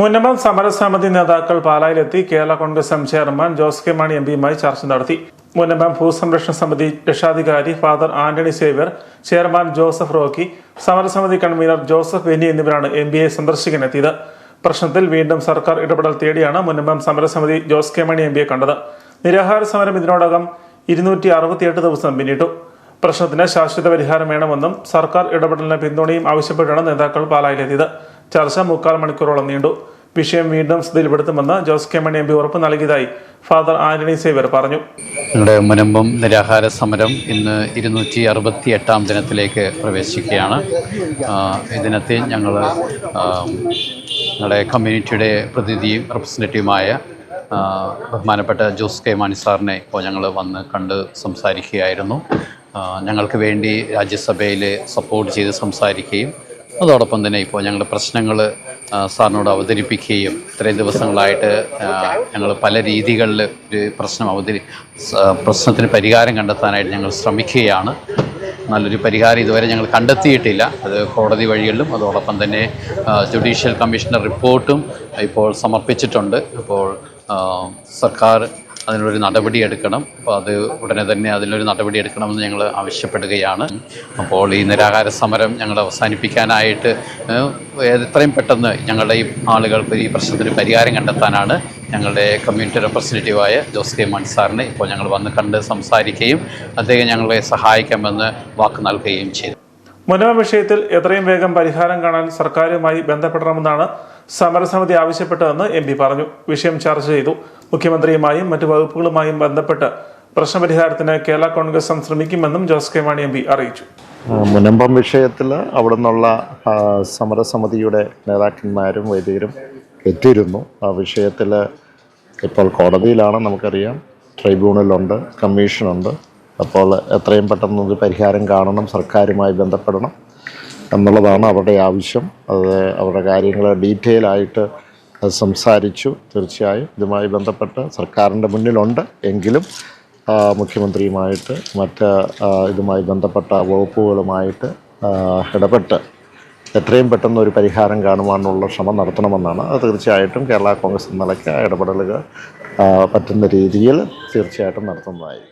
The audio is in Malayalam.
മുന്നമം സമരസമിതി നേതാക്കൾ പാലായിലെത്തി Kerala Congress M chairman Jose K Mani M പിയുമായി ചർച്ച നടത്തി. മുന്നമം ഭൂസംരക്ഷണ സമിതി രക്ഷാധികാരി father Antony Xavier chairman Joseph Rocky സമരസമിതി കൺവീനർ ജോസഫ് ബെന്നി എന്നിവരാണ് എം പിയെ സന്ദർശിക്കാനെത്തിയത്. പ്രശ്നത്തിൽ വീണ്ടും സർക്കാർ ഇടപെടൽ തേടിയാണ് മുന്നമം സമരസമിതി ജോസ് കെ മാണി എം കണ്ടത്. നിരാഹാര സമരം ഇതിനോടകം ഇരുന്നൂറ്റി അറുപത്തിയെട്ട് ദിവസം പിന്നിട്ടു. പ്രശ്നത്തിന് ശാശ്വത പരിഹാരം വേണമെന്നും സർക്കാർ ഇടപെടലിന് പിന്തുണയും ആവശ്യപ്പെട്ടാണ് നേതാക്കൾ പാലായിലെത്തിയത്. ചർച്ച മുക്കാൽ മണിക്കൂറോളം നീണ്ടു. വിഷയം വീണ്ടും സ്ഥിതിയിൽപ്പെടുത്തുമെന്ന് Jose K Mani M P ഉറപ്പ് നൽകിയതായി ഫാദർ ആന്റണി സേവർ പറഞ്ഞു. ഞങ്ങളുടെ മുനമ്പം നിരാഹാര സമരം ഇന്ന് ഇരുന്നൂറ്റി അറുപത്തി എട്ടാം ദിനത്തിലേക്ക് പ്രവേശിക്കുകയാണ്. ദിനത്തിൽ ഞങ്ങൾ ഞങ്ങളുടെ കമ്മ്യൂണിറ്റിയുടെ പ്രതിനിധിയും റെപ്രസെന്റേറ്റീവുമായ ബഹുമാനപ്പെട്ട ജോസ് കെ മാണി സാറിനെ ഇപ്പോൾ ഞങ്ങൾ വന്ന് കണ്ട് സംസാരിക്കുകയായിരുന്നു. ഞങ്ങൾക്ക് വേണ്ടി രാജ്യസഭയിൽ സപ്പോർട്ട് ചെയ്ത് സംസാരിക്കുകയും അതോടൊപ്പം തന്നെ ഇപ്പോൾ ഞങ്ങളുടെ പ്രശ്നങ്ങൾ സാറിനോട് അവതരിപ്പിക്കുകയും ഇത്രയും ദിവസങ്ങളായിട്ട് ഞങ്ങൾ പല രീതികളിൽ ഒരു പ്രശ്നം അവതരി പ്രശ്നത്തിന് പരിഹാരം കണ്ടെത്താനായിട്ട് ഞങ്ങൾ ശ്രമിക്കുകയാണ്. നല്ലൊരു പരിഹാരം ഇതുവരെ ഞങ്ങൾ കണ്ടെത്തിയിട്ടില്ല. അത് കോടതി വഴികളിലും അതോടൊപ്പം തന്നെ ജുഡീഷ്യൽ കമ്മീഷണർ റിപ്പോർട്ടും ഇപ്പോൾ സമർപ്പിച്ചിട്ടുണ്ട്. അപ്പോൾ സർക്കാർ അതിനൊരു നടപടി എടുക്കണം. അപ്പോൾ അത് ഉടനെ തന്നെ അതിനൊരു നടപടി എടുക്കണമെന്ന് ഞങ്ങൾ ആവശ്യപ്പെടുകയാണ്. അപ്പോൾ ഈ നിരാഹാര സമരം ഞങ്ങൾ അവസാനിപ്പിക്കാനായിട്ട് എത്രയും പെട്ടെന്ന് ഞങ്ങളുടെ ഈ ആളുകൾക്ക് ഈ പ്രശ്നത്തിന് പരിഹാരം കണ്ടെത്താനാണ് ഞങ്ങളുടെ കമ്മ്യൂണിറ്റി റെപ്രസെന്റേറ്റീവായ ജോസ് കെ മൺസാറിനെ സാറിനെ ഇപ്പോൾ ഞങ്ങൾ വന്ന് കണ്ട് സംസാരിക്കുകയും അദ്ദേഹം ഞങ്ങളെ സഹായിക്കാമെന്ന് വാക്ക് നൽകുകയും ചെയ്തു. മുന്നമ വിഷയത്തിൽ എത്രയും വേഗം പരിഹാരം കാണാൻ സർക്കാരുമായി ബന്ധപ്പെടണമെന്നാണ് സമരസമിതി ആവശ്യപ്പെട്ടതെന്ന് എം പി പറഞ്ഞു. വിഷയം ചർച്ച ചെയ്തു. മുഖ്യമന്ത്രിയുമായും മറ്റു വകുപ്പുകളുമായും ബന്ധപ്പെട്ട് പ്രശ്നപരിഹാരത്തിന് കേരള കോൺഗ്രസ് ശ്രമിക്കുമെന്നും Jose K Mani M P അറിയിച്ചു. മുനമ്പം വിഷയത്തിൽ അവിടെ നിന്നുള്ള സമരസമിതിയുടെ നേതാക്കന്മാരും വൈദികരും എത്തിയിരുന്നു. ആ വിഷയത്തിൽ ഇപ്പോൾ കോടതിയിലാണ് നമുക്കറിയാം. ട്രൈബ്യൂണലുണ്ട് കമ്മീഷനുണ്ട്. അപ്പോൾ എത്രയും പെട്ടെന്ന് ഒരു പരിഹാരം കാണണം സർക്കാരുമായി ബന്ധപ്പെടണം എന്നുള്ളതാണ് അവരുടെ ആവശ്യം. അത് അവരുടെ കാര്യങ്ങൾ ഡീറ്റെയിൽ ആയിട്ട് സംസാരിച്ചു. തീർച്ചയായും ഇതുമായി ബന്ധപ്പെട്ട് സർക്കാരിന്റെ മുന്നിലുണ്ട് എങ്കിലും മുഖ്യമന്ത്രിയുമായിട്ട് മറ്റ് ഇതുമായി ബന്ധപ്പെട്ട വകുപ്പുകളുമായിട്ട് ഇടപെട്ട് എത്രയും പെട്ടെന്ന് ഒരു പരിഹാരം കാണുവാനുള്ള ശ്രമം നടത്തണമെന്നാണ്. അത് തീർച്ചയായിട്ടും കേരള കോൺഗ്രസ് നിലയ്ക്ക് ഇടപെടലുകൾ പറ്റുന്ന രീതിയിൽ തീർച്ചയായിട്ടും നടത്തുന്നതായിരിക്കും.